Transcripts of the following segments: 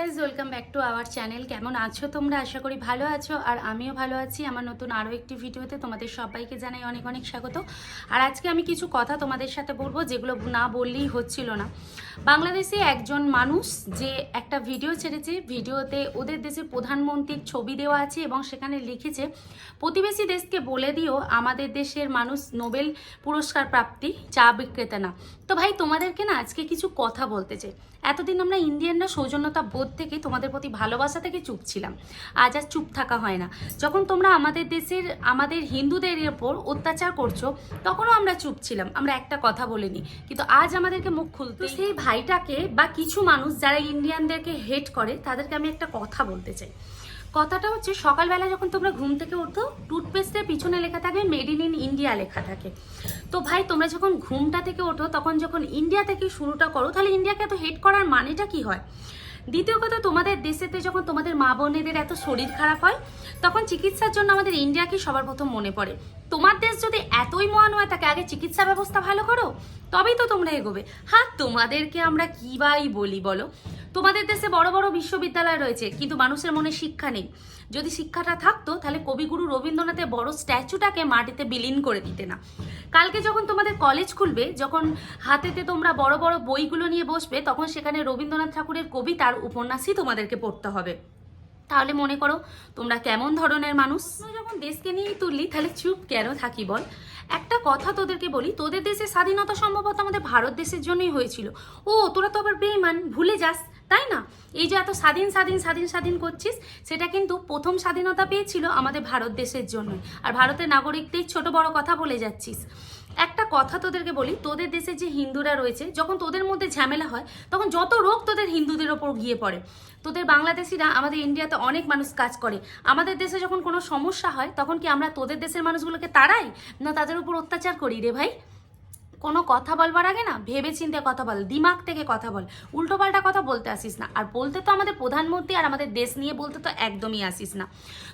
Guys welcome back to our channel কেমন আছো তোমরা? আশা করি ভালো আছো। আর আমিও ভালো আছি। আমার নতুন আরও একটি ভিডিওতে তোমাদের সবাইকে জানাই অনেক অনেক স্বাগত। আর আজকে আমি কিছু কথা তোমাদের সাথে বলব, যেগুলো না বললেই হচ্ছিল না। বাংলাদেশে একজন মানুষ যে একটা ভিডিও ছেড়েছে, ভিডিওতে ওদের দেশে প্রধানমন্ত্রীর ছবি দেওয়া আছে এবং সেখানে লিখেছে, প্রতিবেশী দেশকে বলে দিও, আমাদের দেশের মানুষ নোবেল পুরস্কার প্রাপ্তি চা বিক্রেতা না। তো ভাই, তোমাদেরকে না আজকে কিছু কথা বলতে চাই। এতদিন আমরা ইন্ডিয়ানরা সৌজন্যতা বোধ থেকে তোমাদের প্রতি ভালোবাসা থেকে চুপ ছিলাম। আজ আর চুপ থাকা হয় না। যখন তোমরা আমাদের দেশের, আমাদের হিন্দুদের ওপর অত্যাচার করছ, তখনও আমরা চুপ ছিলাম। আমরা একটা কথা বলিনি, কিন্তু আজ আমাদেরকে মুখ খুলতে সেই ভাইটাকে বা কিছু মানুষ যারা ইন্ডিয়ানদেরকে হেট করে, তাদেরকে আমি একটা কথা বলতে চাই। কথাটা হচ্ছে, সকালবেলা যখন তোমরা ঘুম থেকে ওঠো টুথপেস্টের পিছনে লেখা থাকে মেড ইন ইন ইন্ডিয়া লেখা থাকে। তো ভাই, তোমরা যখন ঘুমটা থেকে ওঠো, তখন যখন ইন্ডিয়া থেকে শুরুটা করো, তাহলে ইন্ডিয়াকে এত হেট করার মানেটা কি হয়? দ্বিতীয় কথা, তোমাদের দেশেতে যখন তোমাদের মা বোনেদের এত শরীর খারাপ হয়, তখন চিকিৎসার জন্য আমাদের ইন্ডিয়াকে সবার প্রথম মনে পড়ে। তোমার দেশ যদি এতই মহান হয়, তাকে আগে চিকিৎসা ব্যবস্থা ভালো করো, তবেই তো তোমরা এগোবে। হ্যাঁ তোমাদেরকে আমরা কি বাই বলি বলো? তোমাদের দেশে বড় বড় বিশ্ববিদ্যালয় রয়েছে, কিন্তু মানুষের মনে শিক্ষা নেই। যদি শিক্ষাটা থাকতো, তাহলে কবিগুরু রবীন্দ্রনাথের বড় স্ট্যাচুটাকে মাটিতে বিলীন করে দিতে না। কালকে যখন তোমাদের কলেজ খুলবে, যখন হাতেতে তোমরা বড় বড় বইগুলো নিয়ে বসবে, তখন সেখানে রবীন্দ্রনাথ ঠাকুরের কবিতার উপন্যাসই তোমাদেরকে পড়তে হবে। তাহলে মনে করো, তোমরা কেমন ধরনের মানুষ? যখন দেশকে নিয়েই তুললি, তাহলে চুপ কেন থাকি বল? একটা কথা তোদেরকে বলি, তোদের দেশে স্বাধীনতা সম্ভবত আমাদের ভারত দেশের জন্যই হয়েছিল। ও, তোরা তো আবার বেইমান, ভুলে যাস। তাই না? এই যে এত স্বাধীন স্বাধীন স্বাধীন স্বাধীন করছিস, সেটা কিন্তু প্রথম স্বাধীনতা পেয়েছিল আমাদের ভারত দেশের জন্য। আর ভারতের নাগরিকদের ছোট বড় কথা বলে যাচ্ছিস। একটা কথা তোদেরকে বলি, তোদের দেশে যে হিন্দুরা রয়েছে, যখন তোদের মধ্যে ঝামেলা হয়, তখন যত রোগ তোদের হিন্দুদের ওপর গিয়ে পড়ে। তোদের বাংলাদেশিরা আমাদের ইন্ডিয়াতে অনেক মানুষ কাজ করে। আমাদের দেশে যখন কোনো সমস্যা হয়, তখন কি আমরা তোদের দেশের মানুষগুলোকে তাড়াই? না তাদের উপর অত্যাচার করি রে ভাই? কোনো কথা বলবার আগে না ভেবে চিন্তে কথা বল, দিমাগ থেকে কথা বল উল্টোপাল্টা কথা বলতে আসিস না। আর বলতে তো আমাদের প্রধানমন্ত্রী আর আমাদের দেশ নিয়ে বলতে তো একদমই আসিস না।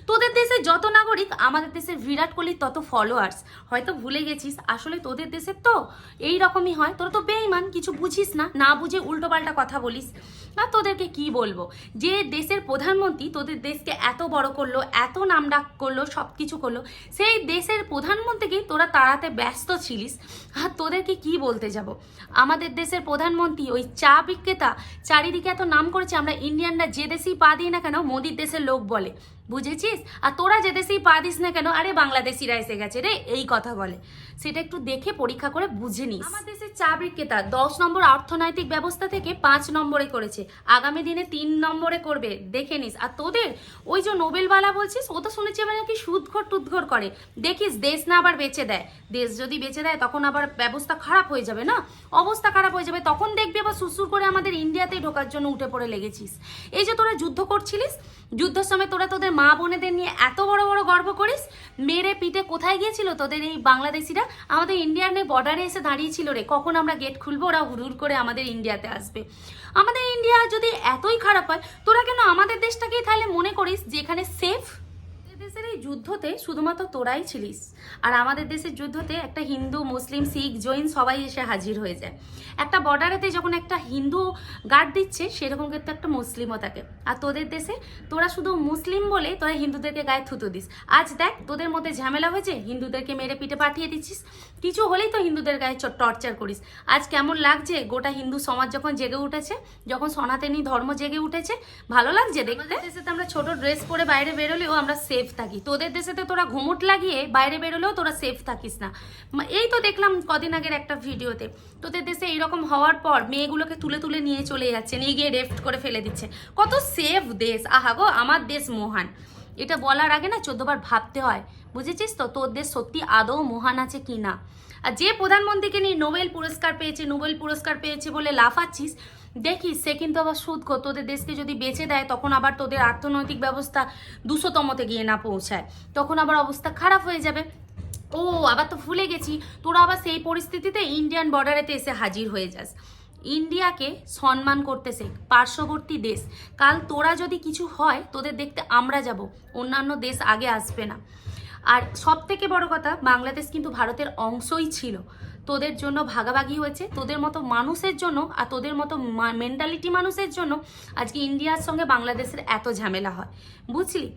তোদের দেশের যত নাগরিক, আমাদের দেশের বিরাট কোহলির তত ফলোয়ার্স হয়তো ভুলে গেছিস, আসলে তোদের দেশের তো এই রকমই হয়। তোরা তো বেইমান কিছু বুঝিস না না বুঝে উল্টোপাল্টা কথা বলিস। আর তোদেরকে কি বলব? যে দেশের প্রধানমন্ত্রী তোদের দেশকে এত বড় করল, এত নাম ডাক করল সব কিছু করল, সেই দেশের প্রধানমন্ত্রীকে তোরা তাড়াতে ব্যস্ত ছিলিস। আর তোদেরকে কি বলতে যাব? আমাদের দেশের প্রধানমন্ত্রী, ওই চা বিক্রেতা, চারিদিকে এত নাম করেছে, আমরা ইন্ডিয়ানরা যে দেশেই পা দিই না কেন, মোদির দেশের লোক বলে। বুঝেছিস? আর তোরা যে দেশেই পা দিস না কেন, আরে বাংলাদেশিরা এসে গেছে রে, এই কথা বলে। সেটা একটু দেখে পরীক্ষা করে বুঝে নিস। আমার দেশের চা বিক্রেতা দশ নম্বর অর্থনৈতিক ব্যবস্থা থেকে পাঁচ নম্বরে করেছে। আগামী দিনে তিন নম্বরে করবে। দেখে নিস। আর তোদের ওই যে নোবেলওয়ালা বলছিস, ও তো শুনেছি আবার নাকি সুদঘর টুদঘর করে। দেখিস, দেশ না আবার বেঁচে দেয়। দেশ যদি বেঁচে দেয়, তখন আবার ব্যবস্থা খারাপ হয়ে যাবে না? অবস্থা খারাপ হয়ে যাবে। তখন দেখবি আবার সুসুর করে আমাদের ইন্ডিয়াতেই ঢোকার জন্য উঠে পড়ে লেগেছিস। এই যে তোরা যুদ্ধ করছিলিস, যুদ্ধের সময় তোরা তোদের মা বোনেদের নিয়ে এত বড় বড় গর্ব করিস, মেরে পিঠে কোথায় গিয়েছিল তোদের এই বাংলাদেশিরা? আমাদের ইন্ডিয়ানের বর্ডারে এসে দাঁড়িয়েছিল রে। কখন আমরা গেট খুলবো, ওরা হুড় করে আমাদের ইন্ডিয়াতে আসবে। আমাদের ইন্ডিয়া যদি এতই খারাপ হয়, তোরা কেন আমাদের দেশটাকেই তাহলে মনে করিস যেখানে সেফ দেশের যুদ্ধতে শুধুমাত্র তোরাই ছিলিস। আর আমাদের দেশের যুদ্ধতে একটা হিন্দু, মুসলিম, শিখ, জৈন সবাই এসে হাজির হয়ে যায়। একটা বর্ডারেতে যখন একটা হিন্দু গার্ড দিচ্ছে, সেরকম কিন্তু একটা মুসলিমও থাকে। আর তোদের দেশে তোরা শুধু মুসলিম বলে তোরা হিন্দুদেরকে গায়ে থুতু দিস। আজ দেখ, তোদের মধ্যে ঝামেলা হয়েছে, হিন্দুদেরকে মেরে পিঠে পাঠিয়ে দিচ্ছিস। কিছু হলেই তো হিন্দুদের গায়ে টর্চার করিস। আজ কেমন লাগছে, গোটা হিন্দু সমাজ যখন জেগে উঠেছে, যখন সনাতনী ধর্ম জেগে উঠেছে, ভালো লাগছে দেখতে? আমরা ছোট ড্রেস পরে বাইরে বেরোলেও আমরা সেফ থাকি তোদের দেশেতে তোরা ঘুমুট লাগিয়ে বাইরে বেরোলেও তোরা সেফ থাকিস না। এই তো দেখলাম কদিন আগের একটা ভিডিওতে। তোদের দেশে এইরকম হওয়ার পর মেয়েগুলোকে তুলে তুলে নিয়ে চলে যাচ্ছে, নিয়ে গিয়ে রেফট করে ফেলে দিচ্ছে। কত সেফ দেশ। আহা গো, আমার দেশ মহান। এটা বলার আগে না, চোদ্দবার ভাবতে হয়। বুঝেছিস তো, তোর দেশ সত্যি আদৌ মহান আছে কি না আর যে প্রধানমন্ত্রীকে নিয়ে নোবেল পুরস্কার পেয়েছে, নোবেল পুরস্কার পেয়েছে বলে লাফাচ্ছিস, দেখিস সে কিন্তু আবার সুদ কর তোদের দেশকে যদি বেঁচে দেয়, তখন আবার তোদের অর্থনৈতিক ব্যবস্থা দুশোতমতে গিয়ে না পৌঁছায়। তখন আবার অবস্থা খারাপ হয়ে যাবে। ও, আবার তো ভুলে গেছি, তোরা আবার সেই পরিস্থিতিতে ইন্ডিয়ান বর্ডারেতে এসে হাজির হয়ে যাস। ইন্ডিয়াকে সম্মান করতে পার্শ্ববর্তী দেশ। কাল তোরা যদি কিছু হয়, তোদের দেখতে আমরা যাব। অন্যান্য দেশ আগে আসবে না। আর সব থেকে বড় কথা, বাংলাদেশ কিন্তু ভারতের অংশই ছিল। তোদের জন্য ভাগাভাগি হয়েছে, তোদের মতো মানুষের জন্য আর তোদের মতো মেন্টালিটি মানুষের জন্য আজকে ইন্ডিয়ার সঙ্গে বাংলাদেশের এত ঝামেলা হয়। বুঝলি?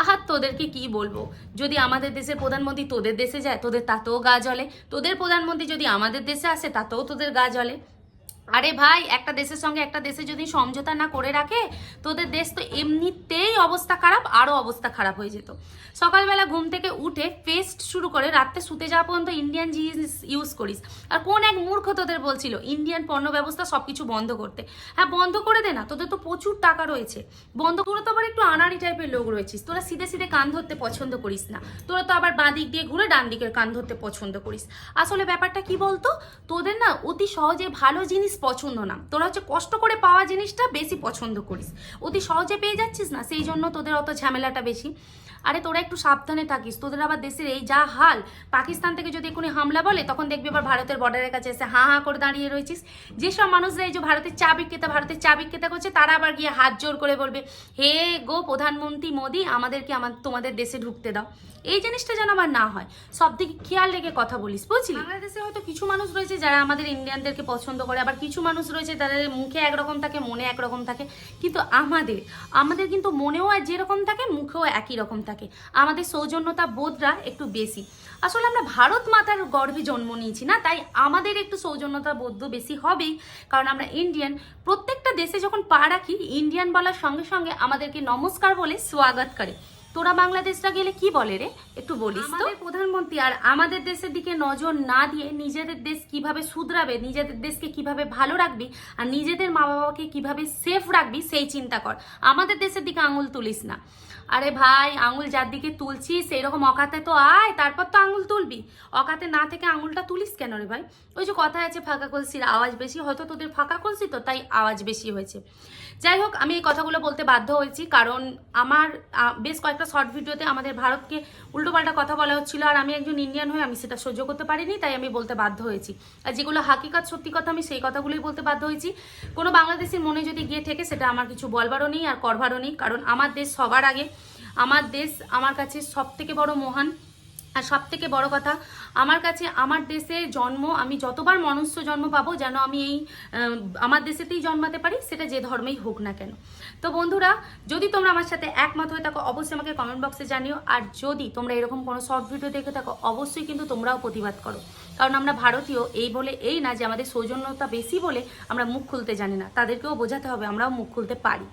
আহার তোদেরকে কি বলব? যদি আমাদের দেশের প্রধানমন্ত্রী তোদের দেশে যায়, তোদের তাতেও গা জ্বলে। তোদের প্রধানমন্ত্রী যদি আমাদের দেশে আসে, তাতেও তোদের গা জ্বলে। আরে ভাই, একটা দেশের সঙ্গে একটা দেশে যদি সমঝোতা না করে রাখে, তোদের দেশ তো এমনিতেই অবস্থা খারাপ, আরও অবস্থা খারাপ হয়ে যেত। সকালবেলা ঘুম থেকে উঠে পেস্ট শুরু করে, রাত্রে শুতে যাওয়া পর্যন্ত ইন্ডিয়ান জিনিস ইউজ করিস। আর কোন এক মূর্খ তোদের বলছিল ইন্ডিয়ান পণ্য ব্যবস্থা সব কিছু বন্ধ করতে। হ্যাঁ বন্ধ করে দে না, তোদের তো প্রচুর টাকা রয়েছে। বন্ধ করে তো আবার একটু আনাড়ি টাইপের লোক রয়েছিস। তোরা সিধে সিধে কান ধরতে পছন্দ করিস না। তোরা তো আবার বাঁ দিক দিয়ে ঘুরে ডান দিকের কান ধরতে পছন্দ করিস। আসলে ব্যাপারটা কি বলতো? তোদের না অতি সহজে ভালো জিনিস পছন্দ না। তোরা হচ্ছে কষ্ট করে পাওয়া জিনিসটা বেশি পছন্দ করিস। অতি সহজে পেয়ে যাচ্ছিস না, সেই জন্য তোদের অত ঝামেলাটা বেশি। আরে তোরা একটু সাবধানে থাকিস। তোদের আবার দেশের এই যা হাল, পাকিস্তান থেকে যদি এখনই হামলা বলে, তখন দেখবি আবার ভারতের বর্ডারের কাছে এসে হাঁ হাঁ করে দাঁড়িয়ে রয়েছিস। যেসব মানুষরা এই যে ভারতের চা বিক্রেতা, ভারতের চা বিক্রেতা করছে, তারা আবার গিয়ে হাত জোর করে বলবে, হে গো প্রধানমন্ত্রী মোদি, আমাদেরকে আমার, তোমাদের দেশে ঢুকতে দাও। এই জিনিসটা যেন আবার না হয়। সব দিকে খেয়াল রেখে কথা বলিস, বুঝলি? বাংলাদেশে হয়তো কিছু মানুষ রয়েছে যারা আমাদের ইন্ডিয়ানদেরকে পছন্দ করে, আবার কিছু মানুষ রয়েছে তাদের মুখে একরকম থাকে, মনে একরকম থাকে। কিন্তু আমাদের আমাদের কিন্তু মনেও আর যেরকম থাকে, মুখেও একই রকম থাকে। আমাদের সৌজন্যতা বোধরা একটু বেশি। আসলে আমরা ভারত মাতার গর্ভে জন্ম নিয়েছি না, তাই আমাদের একটু সৌজন্যতা বোধ বেশি হবেই। কারণ আমরা ইন্ডিয়ান প্রত্যেকটা দেশে যখন পা রাখি ইন্ডিয়ান বলার সঙ্গে সঙ্গে আমাদেরকে নমস্কার বলে স্বাগত করে। তোরা বাংলাদেশটা গেলে কি বলে রে? একটু বলিস তো। প্রধানমন্ত্রী আর আমাদের দেশের দিকে নজর না দিয়ে নিজেদের দেশ কীভাবে শুধরাবে, নিজেদের দেশকে কীভাবে ভালো রাখবি আর নিজেদের মা বাবাকে কীভাবে সেফ রাখবি, সেই চিন্তা কর। আমাদের দেশের দিকে আঙুল তুলিস না। আরে ভাই, আঙুল যার দিকে তুলছিস সেই রকম অকাতে তো আয়, তারপর তো আঙুল তুলবি। অকাতে না থেকে আঙুলটা তুলিস কেন রে ভাই? ওই যে কথা আছে, ফাঁকা কলসির আওয়াজ বেশি, হয়তো তোদের ফাঁকা কলসি তো, তাই আওয়াজ বেশি হয়েছে। যাই হোক, আমি এই কথাগুলো বলতে বাধ্য হয়েছি, কারণ আমার বেশ কয়েকটা শর্ট ভিডিওতে আমাদের ভারতকে উল্টোপাল্টা কথা বলা হচ্ছিল, আর আমি একজন ইন্ডিয়ান হয়ে আমি সেটা সহ্য করতে পারিনি, তাই আমি বলতে বাধ্য হয়েছি। আর যেগুলো হাকিকাত, সত্যি কথা, আমি সেই কথাগুলোই বলতে বাধ্য হয়েছি। কোনো বাংলাদেশের মনে যদি গিয়ে থেকে সেটা আমার কিছু বলবারও নেই, আর করবারও নেই, কারণ আমার দেশ সবার আগে আমার দেশ আমার কাছে সব থেকে বড় মহান। আর সব থেকে বড় কথা, আমার কাছে আমার দেশে জন্ম, আমি যতবার মনুষ্য জন্ম পাবো, যেন আমি এই আমার দেশেতেই জন্মাতে পারি, সেটা যে ধর্মেই হোক না কেন। তো বন্ধুরা, যদি তোমরা আমার সাথে একমত হয়ে থাকো, অবশ্যই আমাকে কমেন্ট বক্সে জানিও। আর যদি তোমরা এরকম কোনো শর্ট ভিডিও দেখে থাকো, অবশ্যই কিন্তু তোমরাও প্রতিবাদ করো। কারণ আমরা ভারতীয়, এই বলে এই না যে আমাদের সৌজন্যতা বেশি বলে আমরা মুখ খুলতে জানি না। তাদেরকেও বোঝাতে হবে, আমরাও মুখ খুলতে পারি।